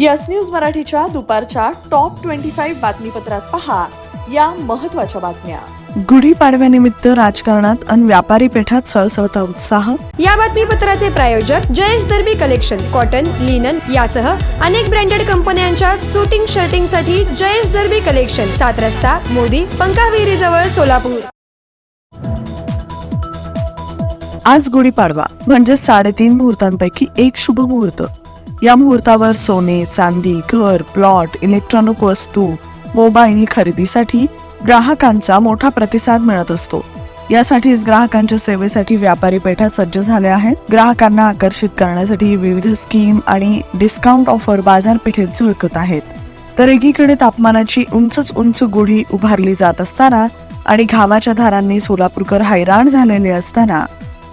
Yes news मराठीच्या दुपारच्या top twenty five बातमीपत्रात पहा या महत्त्वाच्या बातम्या. गुढीपाडव्यानिमित्त राजकारणात अन व्यापारी पेठात सळसळता उत्साह. या बातमीपत्राचे प्रायोजक Jayesh Darbi collection cotton linen यासह अनेक ब्रँडेड कंपन्यांच्या सुटिंग शर्टिंगसाठी जयेश दर्बी कलेक्शन सात रस्ता मोदी पंकाविरी जवळ सोलापूर. आज गुढीपाडवा म्हणजे साडेतीन मुहूर्तांपैकी एक शुभ मुहूर्त. या मुहूर्तावर सोने चांदी घर प्लॉट इलेक्ट्रॉनिक वस्तू मोबाईल खरेदीसाठी ग्राहकांचा मोठा प्रतिसाद मिळत असतो. यासाठीच ग्राहकांच्या सेवेसाठी व्यापारी पेठा सज्ज झाल्या आहेत. ग्राहकांना आकर्षित करण्यासाठी विविध स्कीम आणि डिस्काउंट ऑफर बाजारपेठेत झळकत आहेत. तर एकीकडे तापमानाची उंचच उंच गुढी उभारली जात असताना आणि घामाच्या धारांनी सोलापूरकर हैराण झालेले असताना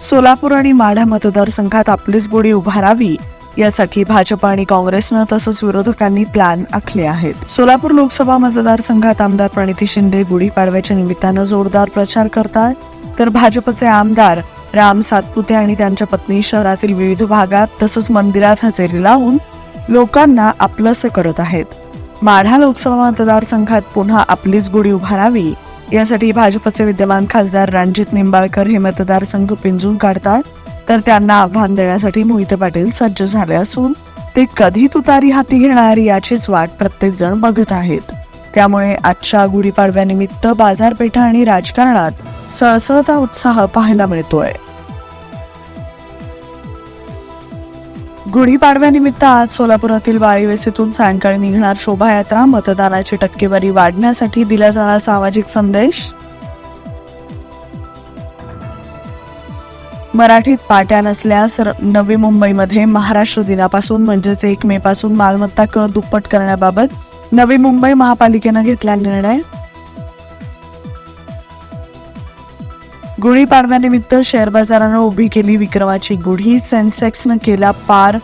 सोलापूर आणि माढा मतदारसंघात आपलीच गुढी उभारावी यासाठी भाजप आणि काँग्रेसनं तसंच विरोधकांनी प्लॅन आखले आहेत. सोलापूर लोकसभा मतदारसंघात आमदार प्रणिती शिंदे गुढीपाडव्याच्या निमित्तानं जोरदार प्रचार करतात तर भाजपचे आमदार राम सातपुते आणि त्यांच्या पत्नी शहरातील विविध भागात तसंच मंदिरात हजेरी लावून लोकांना आपलंसं करत आहेत. माढा लोकसभा मतदारसंघात पुन्हा आपलीच गुढी उभारावी यासाठी भाजपचे विद्यमान खासदार रणजित निंबाळकर हे मतदारसंघ पिंजून काढतात. तर त्यांना आव्हान देण्यासाठी मोहिते पाटील सज्ज झाले असून ते कधी तुतारी हाती घेणार याचीच वाट प्रत्येक जण बघत आहेत. त्यामुळे आजच्या गुढीपाडव्यानिमित्त बाजारपेठा आणि राजकारणात सळसळता उत्साह पाहायला मिळतोय. गुढीपाडव्यानिमित्त आज सोलापुरातील वाळीवेसीतून सायंकाळी निघणार शोभायात्रा मतदानाची टक्केवारी वाढण्यासाठी दिला जाणार सामाजिक संदेश मराठीत पाट्या नसल्यास र- नवी मुंबईमध्ये महाराष्ट्र दिनापासून म्हणजेच एक मे पासून मालमत्ता कर दुप्पट करण्याबाबत नवी मुंबई महापालिकेनं घेतला निर्णय. गुढीपाडव्यानिमित्त शेअर बाजारानं उभी केली विक्रमाची गुढी. सेन्सेक्सनं केला पार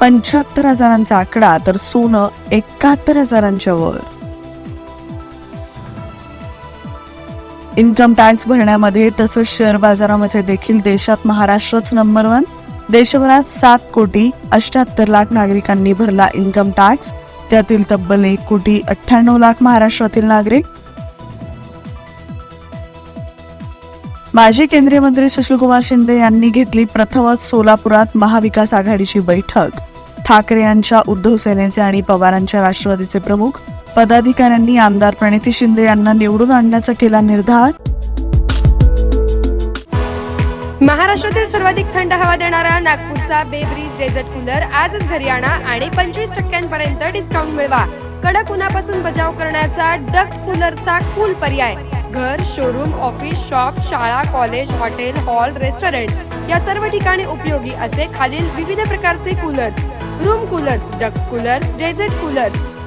पंच्याहत्तर हजारांचा आकडा तर सोनं एकाहत्तर हजारांच्या वर. इन्कम टॅक्स भरण्यामध्ये तसंच शेअर बाजारामध्ये देखील देशात महाराष्ट्रच नंबर वन. देशभरात सात कोटी अष्ट्याहत्तर लाख नागरिकांनी भरला इन्कम टॅक्स. त्यातील तब्बल एक कोटी अठ्ठ्याण्णव लाख महाराष्ट्रातील नागरिक. माजी केंद्रीय मंत्री सुशीलकुमार शिंदे यांनी घेतली प्रथमच सोलापुरात महाविकास आघाडीची बैठक. ठाकरे यांच्या उद्धव सेनेचे आणि पवारांच्या राष्ट्रवादीचे प्रमुख पदाधिकाऱ्यांनी आमदार प्रणिती शिंदे यांना निवडून आणण्याचा केला निर्धार. महाराष्ट्रातील सर्वाधिक थंड हवा देणारा नागपूरचा बेब्रीज डेझर्ट कूलर आजच घरी आणा आणि पंचवीस टक्क्यांपर्यंत डिस्काउंट मिळवा. कडक उन्हापासून बचाव करण्याचा डक्ट कूलरचा कूल पर्याय. घर शोरूम ऑफिस शॉप शाळा कॉलेज हॉटेल हॉल रेस्टॉरंट या सर्व ठिकाणी उपयोगी असे खालील विविध प्रकारचे coolers. Room coolers duct coolers desert coolers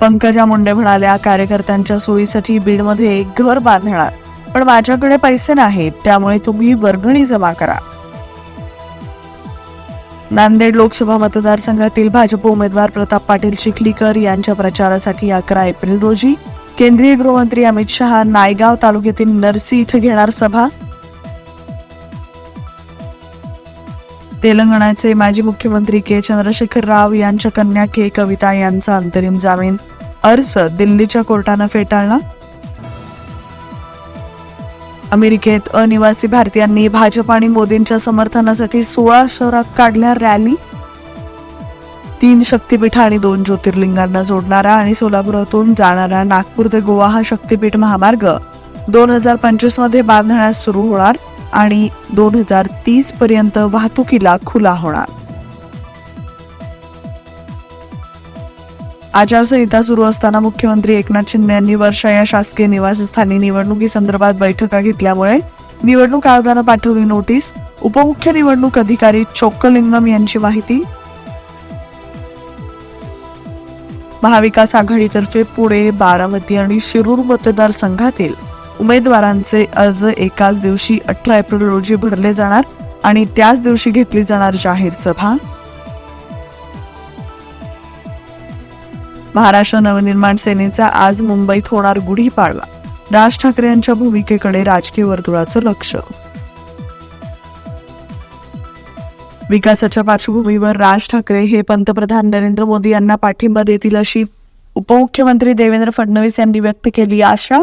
Pankaja Munde म्हणाल्या कार्यकर्त्यांच्या सोयीसाठी बीडमध्ये एक घर बांधणार. पण माझ्याकडे पैसे नाहीत त्यामुळे तुम्ही वर्गणी जमा करा. नांदेड लोकसभा मतदारसंघातील भाजप उमेदवार प्रताप पाटील चिखलीकर यांच्या प्रचारासाठी अकरा एप्रिल रोजी केंद्रीय गृहमंत्री अमित शहा नायगाव तालुक्यातील नरसी इथं घेणार सभा. तेलंगणाचे माजी मुख्यमंत्री के चंद्रशेखर राव यांच्या कन्या के कविता यांचा अंतरिम जामीन अर्ज दिल्लीच्या कोर्टानं फेटाळला. अमेरिकेत अनिवासी भारतीयांनी भाजप आणि मोदींच्या समर्थनासाठी सोळा शहरात काढल्या रॅली. तीन शक्तीपीठ आणि दोन ज्योतिर्लिंगांना जोडणारा आणि सोलापुरातून जाणारा नागपूर ते गोवा हा शक्तीपीठ महामार्ग दोन हजार पंचवीसमध्ये बांधण्यास सुरू होणार. आणि दोन हजार तीस पर्यंत वाहतुकीला खुला होणार. आचारसंहिता सुरू असताना मुख्यमंत्री एकनाथ शिंदे यांनी वर्षा या शासकीय निवासस्थानी निवडणुकीसंदर्भात बैठका घेतल्यामुळे निवडणूक आयोगानं पाठवली नोटीस. उपमुख्य निवडणूक अधिकारी चोक्कलिंगम यांची माहिती. महाविकास आघाडीतर्फे पुणे बारामती आणि शिरूर मतदारसंघातील उमेदवारांचे अर्ज एकाच दिवशी अठरा एप्रिल रोजी भरले जाणार आणि त्याच दिवशी घेतली जाणार जाहीर सभा. महाराष्ट्र नवनिर्माण सेनेचा आज मुंबईत होणार गुढीपाडवा. राज ठाकरे यांच्या भूमिकेकडे राजकीय वर्तुळाचं लक्ष. विकासाच्या पार्श्वभूमीवर राज ठाकरे हे पंतप्रधान नरेंद्र मोदी यांना पाठिंबा देतील अशी उपमुख्यमंत्री देवेंद्र फडणवीस यांनी व्यक्त केली आशा.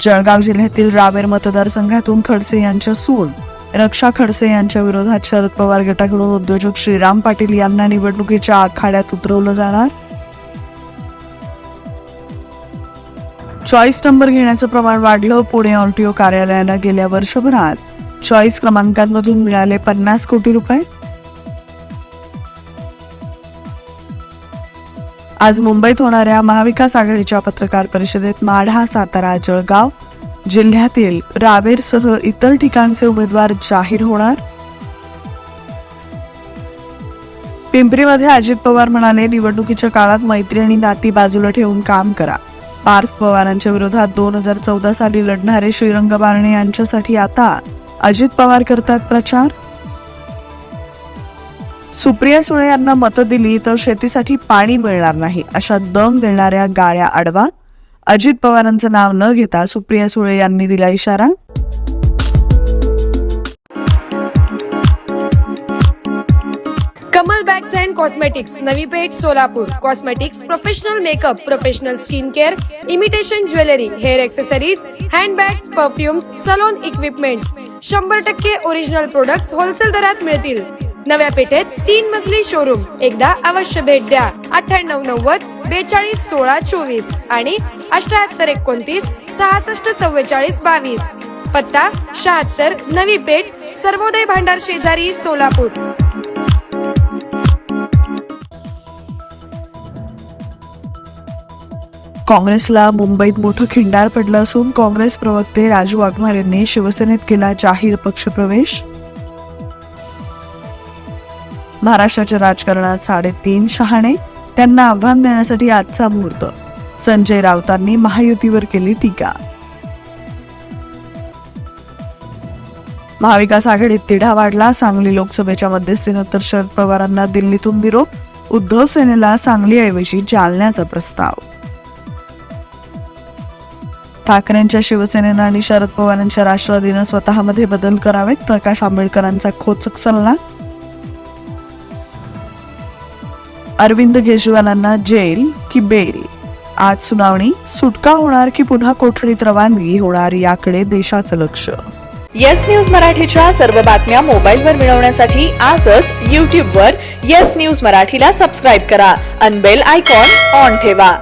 जळगाव जिल्ह्यातील रावेर मतदारसंघातून खडसे यांच्या सून रक्षा खडसे यांच्या विरोधात शरद पवार गटाकडून उद्योजक श्रीराम पाटील यांना निवडणुकीच्या आखाड्यात उतरवलं जाणार? चॉईस नंबर घेण्याचं प्रमाण वाढलं पुणे ऑरटीओ कार्यालयाला गेल्या वर्षभरात. चॉईस क्रमांकांमधून मिळाले पन्नास कोटी रुपये. आज मुंबईत होणाऱ्या महाविकास आघाडीच्या पत्रकार परिषदेत माढा सातारा जळगाव जिल्ह्यातील रावेरसह इतर ठिकाणचे उमेदवार जाहीर होणार? पिंपरीमध्ये अजित पवार म्हणाले निवडणुकीच्या काळात मैत्री आणि नाती बाजूला ठेवून काम करा. पार्थ पवारांच्या विरोधात दोन हजार चौदा साली लढणारे श्रीरंग बारणे यांच्यासाठी आता अजित पवार करतात प्रचार. सुप्रिया सुळे यांना मतं दिली तर शेतीसाठी पाणी मिळणार नाही अशा दम देणाऱ्या गाळ्या आडवा. अजित पवारांचं नाव न घेता सुप्रिया सुळे यांनी दिला इशारा. Kamal bags and cosmetics Navi Peth Solapur. Cosmetics professional makeup professional skin care imitation jewellery hair accessories handbags perfumes salon equipments शंभर टक्के ओरिजिनल प्रोडक्ट्स होलसेल दरात मिळतील. नव्या पेठेत तीन मजली शोरूम एकदा अवश्य भेट द्या. अठ्ठ्याण्णव नव्वद बेचाळीस सोळा चोवीस आणि अष्ट्याहत्तर एकोणतीस सहासष्ट चव्वेचाळीस बावीस. पत्ता शहात्तर नवी पेठ सर्वोदय भांडार शेजारी सोलापूर. काँग्रेसला मुंबईत मोठं खिंडार पडलं असून काँग्रेस प्रवक्ते राजू वाघमार यांनी शिवसेनेत केला जाहीर पक्षप्रवेश महाराष्ट्राच्या राजकारणात साडेतीन शहाणे. त्यांना आव्हान देण्यासाठी आजचा मुहूर्त. संजय राऊतांनी महायुतीवर केली टीका. महाविकास आघाडीत तिढा वाढला. सांगली लोकसभेच्या मध्यस्थीनंतर शरद पवारांना दिल्लीतून विरोध. उद्धव सेनेला सांगलीऐवजी जालन्याचा प्रस्ताव. ठाकरेंच्या शिवसेनेनं आणि शरद पवारांच्या राष्ट्रवादीनं स्वतःमध्ये बदल करावेत. प्रकाश आंबेडकरांचा खोचक सल्ला. अरविंद केजरीवालांना जेल की बेल? आज सुनावणी सुटका होणार की पुन्हा कोठडीत रवानगी होणार याकडे देशाचं लक्ष. येस न्यूज मराठीच्या सर्व बातम्या मोबाईलवर मिळवण्यासाठी आजच यूट्यूबवर येस न्यूज मराठीला सबस्क्राईब करा. अनबेल आयकॉन ऑन ठेवा.